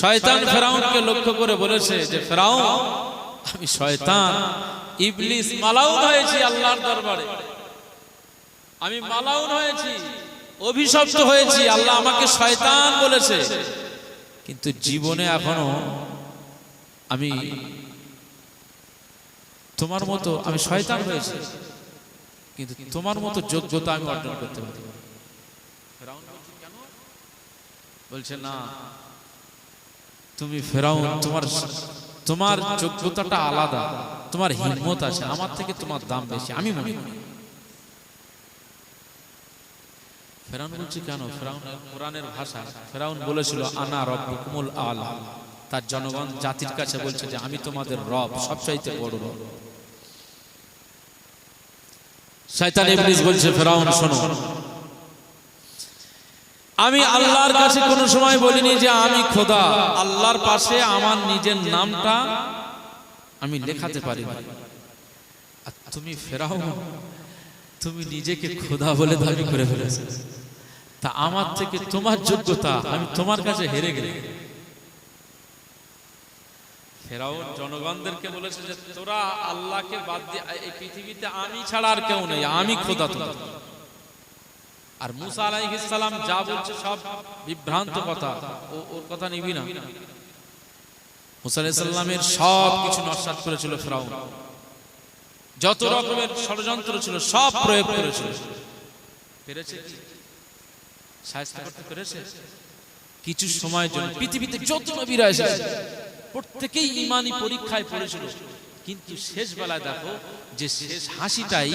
শয়তান ফেরাউনকে লক্ষ্য করে বলেছে যে ফেরাউন আমি শয়তান। ইবলিস মালাউন হয়েছি আল্লাহর দরবারে। আমি মালাউন হয়েছি অভিশপ্ত হয়েছি আল্লাহ আমাকে শয়তান বলেছে। কিন্তু জীবনে এখনও আমি তোমার মতো আমি শয়তান হয়েছি। কিন্তু তোমার মতো যোগ্যতা আমি অর্জন করতে পারি। বলছে না তুমি ফেরাউন, তোমার তোমার যোগ্যতাটা আলাদা, তোমার হিম্মত আছে, আমার থেকে তোমার দাম বেশি, আমি মনে করি। ফেরাউন বলছে, কেন? ফেরাউন কোরআনের ভাষা, ফেরাউন বলেছিল, আনা তার জনগণ জাতির কাছে বলছে যে, আমি তোমাদের রব, সবচাইতে বড় রব। শয়তান ইবলিস বলছে, ফেরাউন, শোনো। আমি আল্লাহর কাছে কোনো সময় বলিনি যে আমি খোদা। আল্লাহর পাশে আমার নিজের নামটা আমি লেখাতে পারি। আর তুমি ফেরাও। তুমি নিজেকে খোদা বলে দাবি করে ফেলেছো। তা আমার থেকে তোমার যোগ্যতা আমি তোমার কাছে হেরে গেলে ফেরাও জনগণদেরকে বলেছে যে তোরা আল্লাহকে বাদ দিয়ে এই পৃথিবীতে আমি ছাড়া আর কেউ নেই। আমি খোদা তোদের। আর মুসা আলাইহিস সালাম যা বলছে সব বিভ্রান্ত কথা। ও, ওর কথা নিবি না। মুসা আলাইহিস সালামের সব কিছু নস্বাত করেছিল ফেরাউন। যত রকমের ষড়যন্ত্র ছিল, সব প্রয়োগ করেছিল। কিছু সময়ের জন্য পৃথিবীতে যত নবীরা এসেছে, প্রত্যেকেই ইমানি পরীক্ষায় পড়েছিল। কিন্তু শেষ বেলায় দেখো যে শেষ হাসিটাই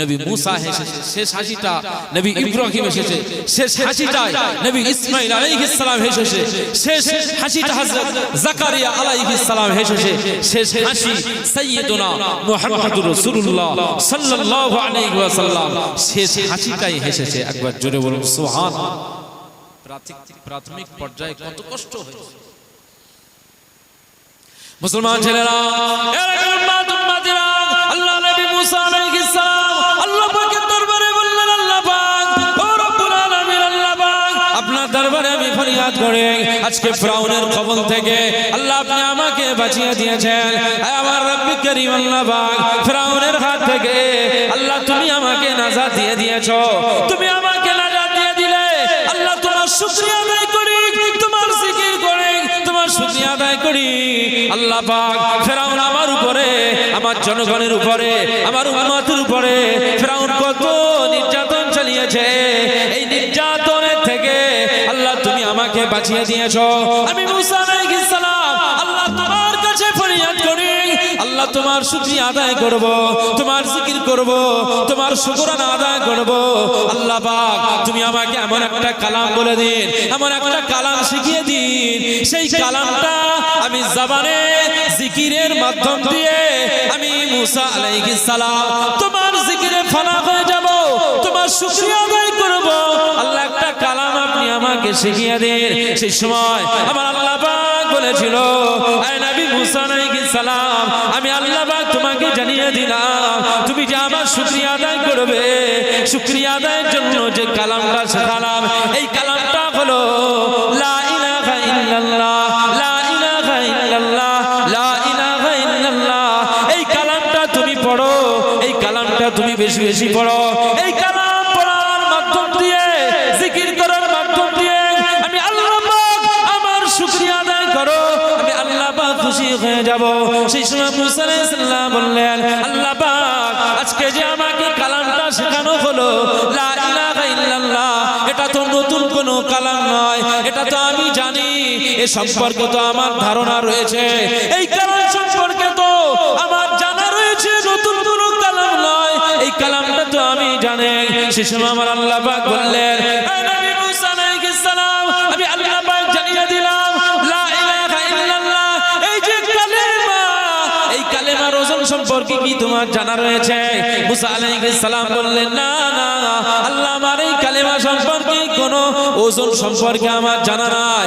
নবী মুসা হেসেছে শেষ হাসিটা নবী ইব্রাহিম এসেছে, শেষ হাসিটাই নবী ইসমাইল আলাইহিস সালাম হেসেছে শেষ হাসিটা হযরত জাকারিয়া আলাইহিস সালাম হেসেছে শেষ হাসি সাইয়্যিদুনা মুহাম্মদুর রাসূলুল্লাহ সাল্লাল্লাহু আলাইহি ওয়াসাল্লাম, শেষ হাসিটাই হেসেছে একবার জোরে বলুন সুবহান প্রাথমিক প্রাথমিক পর্যায়ে কত কষ্ট হয়েছে। মুসলমান ছেলেরা আপনার দরবারে আমি ফরিয়াদ করে আজকে ফিরাউনের কবল থেকে আল্লাহ আপনি আমাকে বাঁচিয়ে দিয়েছেন। আমার রব্বি করিম আল্লাহ পাক, ফিরাউনের হাত থেকে আল্লাহ তুমি আমাকে নাজাত দিয়ে দিয়েছ। তুমি আমাকে নাজাত দিয়ে দিলে আল্লাহ তোমার শুকরিয়া আদায় করি, তোমার জিকির করে, তোমার শুকরিয়া আদায় করি। আল্লাহ পাক, ফেরাউন আমার উপরে, আমার জনগণের উপরে, আমার উম্মতের উপরে, ফেরাউন কত আমাকে বাঁচিয়ে দিয়েছ। আমি আল্লাহ তোমার কাছে ফরিয়াদ করি। আল্লাহ তোমার শুকরিয়া আদায় করব, তোমার জিকির করব, তোমার শুকরানা আদায় করব। আল্লাহ পাক, তুমি আমাকে এমন একটা কালাম বলে দিন, এমন একটা কালাম শিখিয়ে দিন। সেই কালামটা আমি জবানে জিকিরের মাধ্যম দিয়ে আমি মুসা আলাইহিস সালাম, তোমার জিকিরে ফানা হয়ে যাব, তোমার শুকরিয়া আদায় করব। আল্লাহ শিখিয়ে সেই সময় আমার আল্লাহ বলেছিল, আয় নবী সালাম, আমি আল্লাহ তোমাকে জানিয়ে দিলাম, তুমি যে আমার শুকরিয়া আদায় করবে, শুকরিয়া আদায়ের জন্য যে কালামটা শেখালাম এ সম্পর্কে তো আমার ধারণা রয়েছে। এই কালাম সম্পর্কে তো আমার জানা রয়েছে, নতুন কোনো কালাম নয়। এই কালামটা তো আমি জানি। সে সময় আমার আল্লাহ বললেন, "এ নবী মুসা আলাইহিস সালাম, আমি আল্লাহ সম্পর্কে কি তোমার জানা রয়েছে? সালাম বললেন, না না, আল্লাহ আমার এই কালেমা সম্পর্কে কোনো ওজন সম্পর্কে আমার জানা নাই।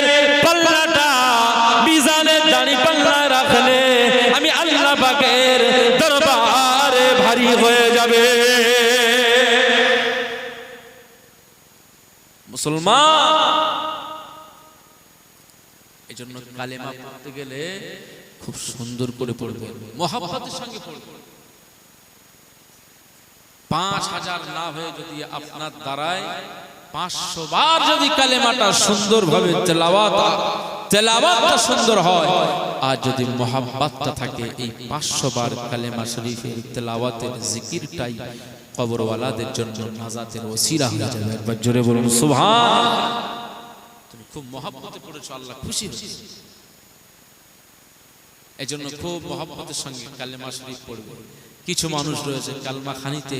হয়ে যাবে। মুসলমান এই জন্য কালেমা পড়তে গেলে খুব সুন্দর করে পড়বে। মহাব্বতের সঙ্গে পড়বে। পাঁচ হাজার না হয়ে যদি আপনার দ্বারায়, পাঁচশো বার যদি কালেমাটা সুন্দরভাবে তেলাওয়াত, তেলাওয়াতটা সুন্দর হয় আর যদি মহাব্বাতটা থাকে, এই পাঁচশো বার কালেমা শরীফের তেলাওয়াতের জিকিরটাই কবরওয়ালাদের জন্য নাজাতের ওসিরা হয়ে যাবে। একবার জোরে বলুন, সুবহান। তুমি খুব মহাব্বতে পড়েছো, আল্লাহ খুশি হয়েছে। এই জন্য খুব মহাব্বতের সঙ্গে কালেমা শরীফ পড়বে। কিছু মানুষ রয়েছে কালমা খানিতে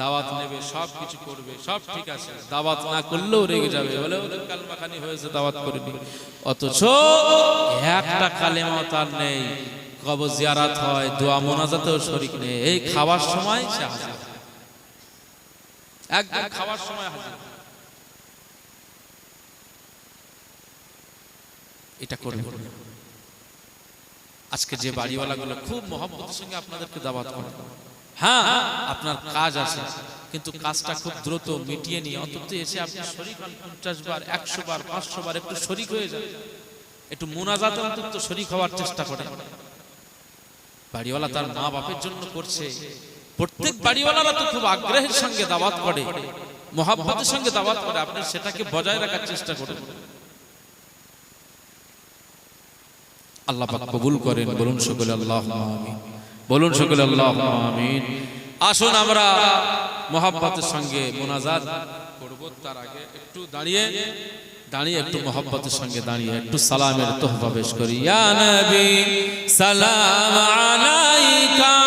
দাওয়াত নেবে, সব কিছু করবে, সব ঠিক আছে। দাওয়াত না করলেও রেগে যাবে। বলে ওদের কালমা খানি হয়েছে, দাওয়াত করেনি অথচ একটা কালেমা তার নেই। কবর জিয়ারাত হয়, দোয়া মোনাজাতেও শরিক নেই। এই খাওয়ার সময় সে হাজির। একদম খাওয়ার সময় হাজির। এটা করবে। আজকে যে বাড়িওয়ালাগুলো খুব মহব্বতের সঙ্গে আপনাদেরকে দাওয়াত করে। হ্যাঁ আপনার কাজ আছে। কিন্তু কাজটা খুব দ্রুত মিটিয়ে নিয়ে, অন্তত এসে আপনি শরিক হন পঞ্চাশ বার, একশো বার, পাঁচশো বার, একটু শরিক হয়ে যান। একটু মোনাজাত অন্তত শরিক হওয়ার চেষ্টা করেন। বাড়িওয়ালা তার মা বাপের জন্য করছে। প্রত্যেক বাড়িওয়ালারা তো খুব আগ্রহের সঙ্গে দাওয়াত করে, মহাব্বতের সঙ্গে দাওয়াত করে, আপনি সেটাকে বজায় রাখার চেষ্টা করেন। আল্লাহ কবুল করেন, বলুন সকলে আল্লাহ আমিন। বলুন সকলে আল্লাহ আমিন। আসুন আমরা মহাব্বতের সঙ্গে মোনাজাত করব তার আগে একটু দাঁড়িয়ে দাঁড়িয়ে একটু মহাব্বতের সঙ্গে দাঁড়িয়ে একটু সালামের পেশ করি। ইয়া নবী সালাম আলাইকা।